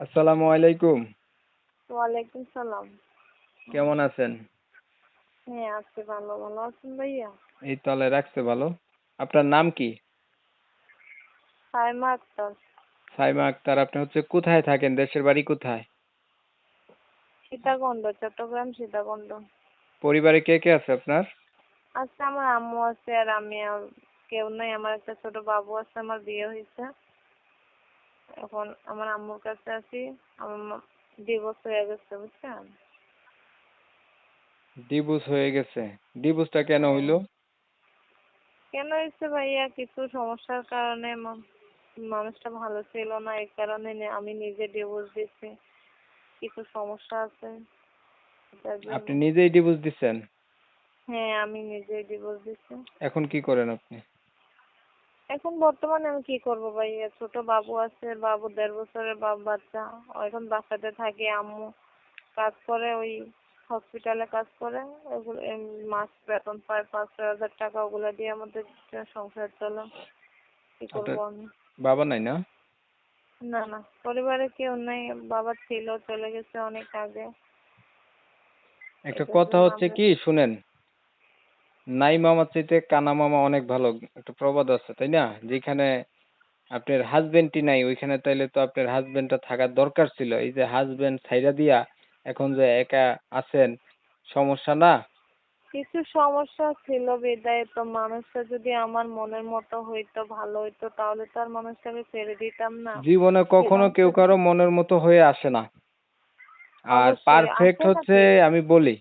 আসসালামু আলাইকুম। ওয়ালাইকুম সালাম। কেমন আছেন? হ্যাঁ আছি ভালো। ভালো আছেন ভাইয়া? এই তলে রাখছে ভালো। আপনার নাম কি? সাইমা আক্তার। সাইমা আক্তার আপনি হচ্ছে কোথায় থাকেন? দেশের বাড়ি কোথায়? সীতাকুণ্ড চট্টগ্রাম সীতাকুণ্ড। পরিবারে কে কে আছে আপনার? আচ্ছা আমার আম্মু আছে আর আমি আর কেউ নাই। আমার একটা ছোট বাবু আছে আমার বিয়ে হয়েছে। এখন আমার আম্মুর কাছে আছি। আমার ডিভোর্স হয়ে গেছে বুঝছেন? ডিভোর্স হয়ে গেছে। ডিভোর্সটা কেন হইল? কেন হয়েছে ভাইয়া? কিছু সমস্যার কারণে মানুষটা ভালো ছিল না এই কারণে আমি নিজে ডিভোর্স দিচ্ছি কিছু সমস্যা আছে। আপনি নিজেই ডিভোর্স দিচ্ছেন? হ্যাঁ আমি নিজেই ডিভোর্স দিচ্ছি। এখন কি করেন আপনি? এখন বর্তমানে আমি কি করব ভাইয়া ছোট বাবু আছে বাবু দেড় বছরের বাপ বাচ্চা। এখন বাসাতে থাকে আম্মু কাজ করে ওই হসপিটালে কাজ করে। ওগুলো মাস বেতন পায় পাঁচ ছয় হাজার টাকা ওগুলো দিয়ে আমাদের সংসার চলে। কি করব আমি? বাবা নাই না? না না। পরিবারে কেউ নেই। বাবা ছিল চলে গেছে অনেক আগে। একটা কথা হচ্ছে কি শুনেন। নাই মামার চাইতে কানা মামা অনেক ভালো একটা প্রবাদ আছে তাই না? যেখানে আপনার হাজবেন্ডই নাই ওইখানে তাইলে তো আপনার হাজবেন্ডটা থাকার দরকার ছিল। এই যে হাজবেন্ড ছাইড়া দিয়া এখন যে একা আছেন সমস্যা না? কিছু সমস্যা ছিল বিদায় তো মানুষটা যদি আমার মনের মতো হইতো ভালো হইতো তাহলে তো আর মানুষটাকে ছেড়ে দিতাম না। জীবনে কখনো কেউ কারও মনের মতো হয়ে আসে না। আর পারফেক্ট হচ্ছে আমি বলি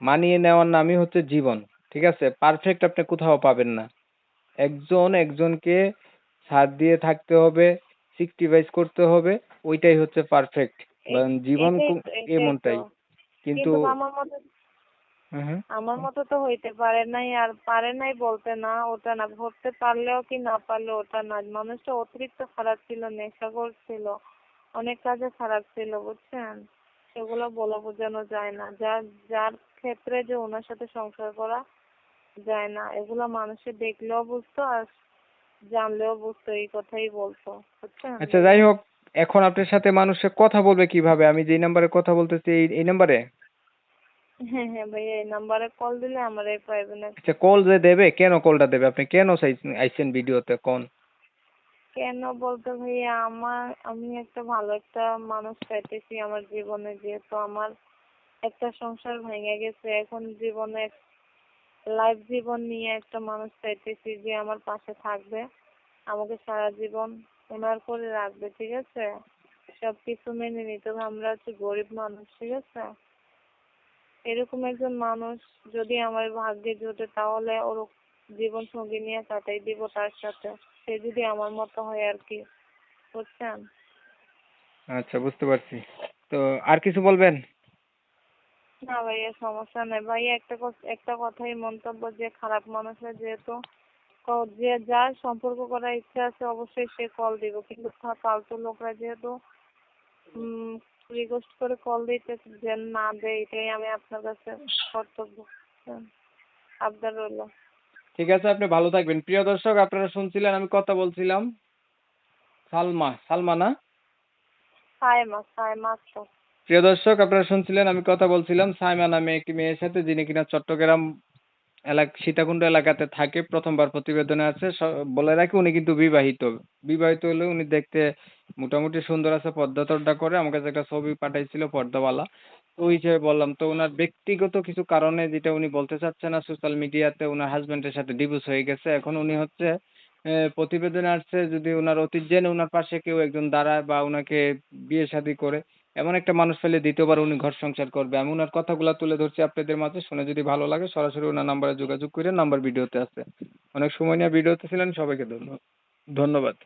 মানিয়ে নেওয়ার নামই হচ্ছে জীবন। ঠিক আছে? পারফেক্ট আপনি কোথাও পাবেন না। একজন একজনকে ছাড় দিয়ে থাকতে হবে সিক্রিফাইস করতে হবে ওইটাই হচ্ছে পারফেক্ট জীবন এমনটাই। কিন্তু মতো। আমার মতো তো হইতে পারে নাই আর পারে নাই বলতে না ওটা না ধরতে পারলেও কি না পারলেও ওটা না। মানুষটা অতিরিক্ত খারাপ ছিল নেশা করছিল অনেক কাজে খারাপ ছিল বুঝছেন? সেগুলো বলা বোঝানো যায় না। যার যার ক্ষেত্রে যে ওনার সাথে সংসার করা যায় না। এগুলো মানুষে দেখলেও বুঝতো আর জানলেও বুঝতো এই কথাই বলতো। বুঝছেন? আচ্ছা যাই হোক এখন আপনার সাথে মানুষে কথা বলবে কীভাবে? আমি যেই নাম্বারে কথা বলতেছি এই এই নাম্বারে হ্যাঁ হ্যাঁ ভাইয়া এই নাম্বারে কল দিলে আমার এই পাইবেন আচ্ছা কল যে দেবে কেন কলটা দেবে? আপনি কেন আইছেন ভিডিওতে কোন? কেন বলতে ভাইয়া আমার আমি একটা ভালো একটা মানুষ চাইতেছি আমার জীবনে যেহেতু আমার একটা সংসার ভেঙে গেছে। এখন জীবনে লাইফ জীবন নিয়ে একটা মানুষ চাইতেছি যে আমার পাশে থাকবে, আমাকে সারা জীবন ওনার করে রাখবে, ঠিক আছে? সব কিছু মেনে নিতে হবে, আমরা হচ্ছে গরিব মানুষ, ঠিক আছে? এরকম একজন মানুষ যদি আমার ভাগ্যে জোটে, তাহলে ওর জীবন সঙ্গী নিয়ে কাটাই দিব তার সাথে। সে যদি আমার মতো হয় আর কি, বুঝছেন? আচ্ছা বুঝতে পারছি। তো আর কিছু বলবেন? না ভাইয়া সমস্যা নেই। ভাইয়া একটা একটা কথাই মন্তব্য যে খারাপ মানুষের যেহেতু যে যার সম্পর্ক করার ইচ্ছা আছে অবশ্যই সে কল দিব। কিন্তু ফালতু লোকরা যেহেতু রিকোয়েস্ট করে কল দিতে যে না দেয় এটাই আমি আপনার কাছে কর্তব্য? আবদার রইল। ঠিক আছে আপনি ভালো থাকবেন। প্রিয় দর্শক আপনারা শুনছিলেন আমি কথা বলছিলাম সালমা সালমা না? সাইমা সাইমা আক্তার। প্রিয় দর্শক, আপনারা শুনছিলেন আমি কথা বলছিলাম সাইমা নামে একটি মেয়ের সাথে, যিনি কিনা চট্টগ্রাম এলাকা, সীতাকুণ্ড এলাকাতে থাকে, প্রথমবার প্রতিবেদনে আছে। বলে রাখি উনি কিন্তু বিবাহিত। বিবাহিত হলে উনি দেখতে মোটামুটি সুন্দর আছে পর্দা টর্দা করে। আমার কাছে একটা ছবি পাঠাইছিল, পর্দাওয়ালা। তো ওই হিসেবে বললাম, তো ওনার ব্যক্তিগত কিছু কারণে যেটা উনি বলতে চাচ্ছে না সোশ্যাল মিডিয়াতে ওনার হাজবেন্ডের সাথে ডিভোর্স হয়ে গেছে। এখন উনি হচ্ছে প্রতিবেদনে আসছে, যদি ওনার অতীত জেনে ওনার পাশে কেউ একজন দাঁড়ায় বা ওনাকে বিয়ে শাদী করে এমন একটা মানুষ পেলে দ্বিতীয়বার উনি ঘর সংসার করবে। এমন আর কথাগুলো তুলে ধরছি আপনাদের মাঝে, শুনে যদি ভালো লাগে সরাসরি ওনার নাম্বারে যোগাযোগ করে নাম্বার ভিডিওতে আছে। অনেক সময় নিয়ে ভিডিওতে ছিলেন, সবাইকে ধন্য- ধন্যবাদ।